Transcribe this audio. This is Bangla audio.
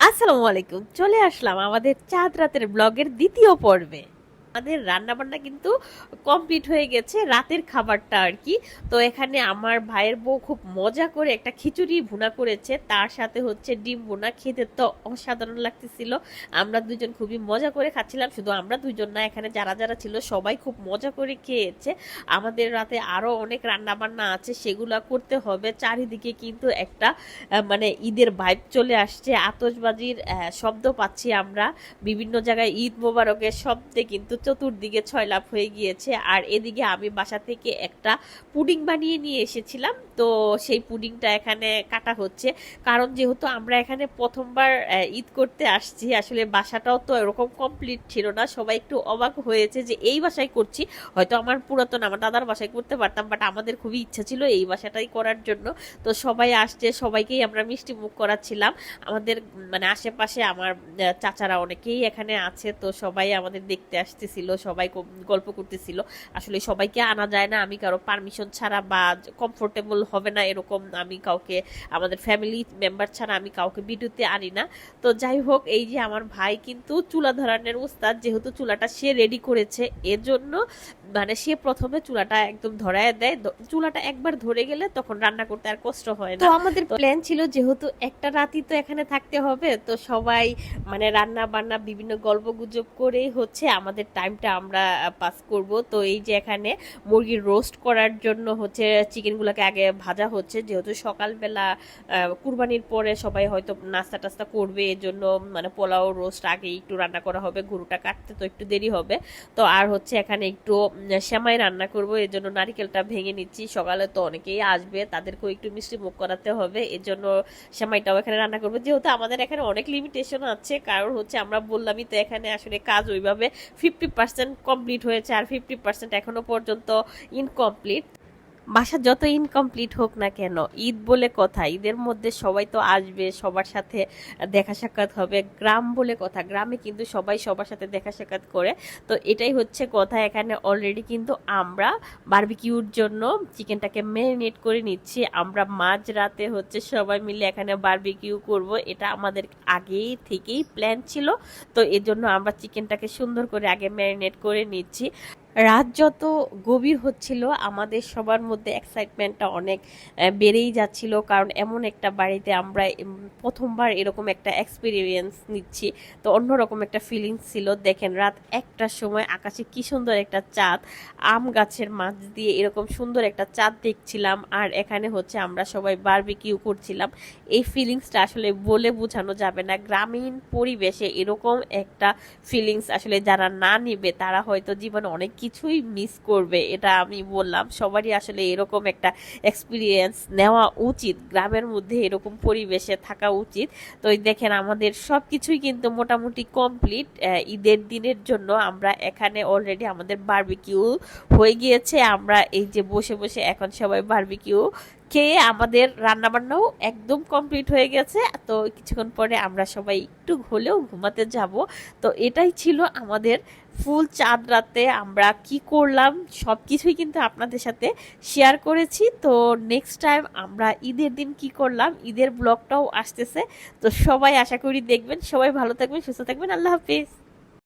আসসালামু আলাইকুম। চলে আসলাম আমাদের চাঁদ রাতের ব্লগের দ্বিতীয় পর্বে। আমাদের রান্না বান্না কিন্তু কমপ্লিট হয়ে গেছে রাতের খাবারটা আর কি। তো এখানে আমার ভাইয়ের বউ খুব মজা করে একটা খিচুড়ি ভুনা করেছে। তার সাথে হচ্ছে ডিম ভুনা। খেতে তো অসাধারণ লাগতেছিল। আমরা দুজন খুবই মজা করে খাচ্ছিলাম। শুধু আমরা দুজন না, এখানে যারা যারা ছিল সবাই খুব মজা করে খেয়েছে। আমাদের রাতে আরও অনেক রান্না বান্না আছে, সেগুলো করতে হবে। চারিদিকে কিন্তু একটা মানে ঈদের ভাইব চলে আসছে। আতশবাজির শব্দ পাচ্ছি আমরা। বিভিন্ন জায়গায় ঈদ মোবারকের শব্দে কিন্তু চতুর্দিকে ছয়লাভ হয়ে গিয়েছে। আর এদিকে আমি বাসা থেকে একটা পুডিং বানিয়ে নিয়ে এসেছিলাম। তো সেই পুডিংটা এখানে কাটা হচ্ছে। কারণ যেহেতু আমরা এখানে প্রথমবার ঈদ করতে আসছি, আসলে বাসাটাও তো এরকম কমপ্লিট ছিল না। সবাই একটু অবাক হয়েছে যে এই বাসায় করছি। হয়তো আমার পুরাতন, আমার দাদার বাসায় করতে পারতাম বাট আমাদের খুবই ইচ্ছা ছিল এই বাসাটাই করার জন্য। তো সবাই আসছে, সবাইকেই আমরা মিষ্টি মুখ করাচ্ছিলাম। আমাদের মানে আশেপাশে আমার চাচারা অনেকেই এখানে আছে। তো সবাই আমাদের দেখতে আসতেছিল সবাই গল্প করতেছিল। আসলে সবাইকে আনা যায় না, আমি কারও পারমিশন ছাড়া বা কমফোর্টেবল হবে না এরকম, আমি কাউকে, আমাদের ফ্যামিলি মেম্বার ছাড়া আমি কাউকে ভিডিওতে আনি না। তো যাই হোক, এই যে আমার ভাই কিন্তু চুলা ধরানোর উস্তাদ যেহেতু চুলাটা সে রেডি করেছে, এজন্য মানে সে প্রথমে চুলাটা একদম ধরায় দেয়। চুলাটা একবার ধরে গেলে তখন রান্না করতে আর কষ্ট হয় না। তো আমাদের প্ল্যান ছিল যেহেতু একটা রাতই তো এখানে থাকতে হবে, তো সবাই মানে রান্না বান্না বিভিন্ন গল্প গুজব করেই হচ্ছে আমাদের টাইমটা আমরা পাস করব। তো এই যে এখানে মুরগির রোস্ট করার জন্য হচ্ছে চিকেনগুলোকে আগে ভাজা হচ্ছে। যেহেতু সকালবেলা কুরবানির পরে সবাই হয়তো নাস্তা টাস্তা করবে এর জন্য মানে পোলাও রোস্ট আগে একটু রান্না করা হবে। গরুটা কাটতে তো একটু দেরি হবে। তো আর হচ্ছে এখানে একটু সেমাই রান্না করব। এর জন্য নারিকেলটা ভেঙে নিচ্ছি। সকালে তো অনেকেই আসবে, তাদেরকেও একটু মিষ্টি মুখ করাতে হবে। এর জন্য সেমাইটাও এখানে রান্না করব। যেহেতু আমাদের এখানে অনেক লিমিটেশন আছে, কারণ হচ্ছে আমরা বললামই তো এখানে আসলে কাজ ওইভাবে ফিফটি পার্সেন্ট কমপ্লিট হয়েছে আর ফিফটি পার্সেন্ট এখনও পর্যন্ত ইনকমপ্লিট বাসা যত ইনকমপ্লিট হোক না কেন, ঈদ বলে কথা, ঈদের মধ্যে সবাই তো আসবে, সবার সাথে দেখা সাক্ষাৎ হবে, গ্রাম বলে কথা, গ্রামে কিন্তু সবাই সবার সাথে দেখা সাক্ষাৎ করে। তো এটাই হচ্ছে কথা, এখানে অলরেডি কিন্তু আমরা বারবিকিউর জন্য চিকেনটাকে ম্যারিনেট করে নিচ্ছি, আমরা মাঝ রাতে হচ্ছে সবাই মিলে এখানে বারবিকিউ করব, এটা আমাদের আগেই থেকেই প্ল্যান ছিল, তো এজন্য আমরা চিকেনটাকে সুন্দর করে আগে ম্যারিনেট করে নিচ্ছি। রাত যত গভীর হচ্ছিল, আমাদের সবার মধ্যে এক্সাইটমেন্টটা অনেক বেড়েই যাচ্ছিল। কারণ এমন একটা বাড়িতে আমরা প্রথমবার এরকম একটা এক্সপিরিয়েন্স নিচ্ছি। তো অন্যরকম একটা ফিলিংস ছিল। দেখেন, রাত একটার সময় আকাশে কি সুন্দর একটা চাঁদ, আম গাছের মাছ দিয়ে এরকম সুন্দর একটা চাঁদ দেখছিলাম। আর এখানে হচ্ছে আমরা সবাই বারবিকিউ করছিলাম। এই ফিলিংসটা আসলে বলে বোঝানো যাবে না। গ্রামীণ পরিবেশে এরকম একটা ফিলিংস আসলে যারা না নিবে, তারা হয়তো জীবনে অনেক কিছুই মিস করবে, এটা আমি বললাম। সবারই আসলে এরকম একটা এক্সপিরিয়েন্স নেওয়া উচিত, গ্রামের মধ্যে এরকম পরিবেশে থাকা উচিত। তো দেখেন, আমাদের সব কিছুই কিন্তু মোটামুটি কমপ্লিট ঈদের দিনের জন্য আমরা এখানে অলরেডি আমাদের বার্বিকিউ হয়ে গিয়েছে। আমরা এই যে বসে বসে এখন সবাই বারবিকিউ খেয়ে আমাদের রান্নাবান্নাও একদম কমপ্লিট হয়ে গেছে। তো কিছুক্ষণ পরে আমরা সবাই একটু হলেও ঘুমাতে যাব। তো এটাই ছিল আমাদের ফুল চাঁদ রাতে আমরা কি করলাম সব কিছুই কিন্তু আপনাদের সাথে শেয়ার করেছি। তো নেক্সট টাইম আমরা ঈদের দিন কি করলাম, ঈদের ব্লগটাও আসতেছে। তো সবাই আশা করি দেখবেন, সবাই ভালো থাকবেন, সুস্থ থাকবেন। আল্লাহ হাফিজ।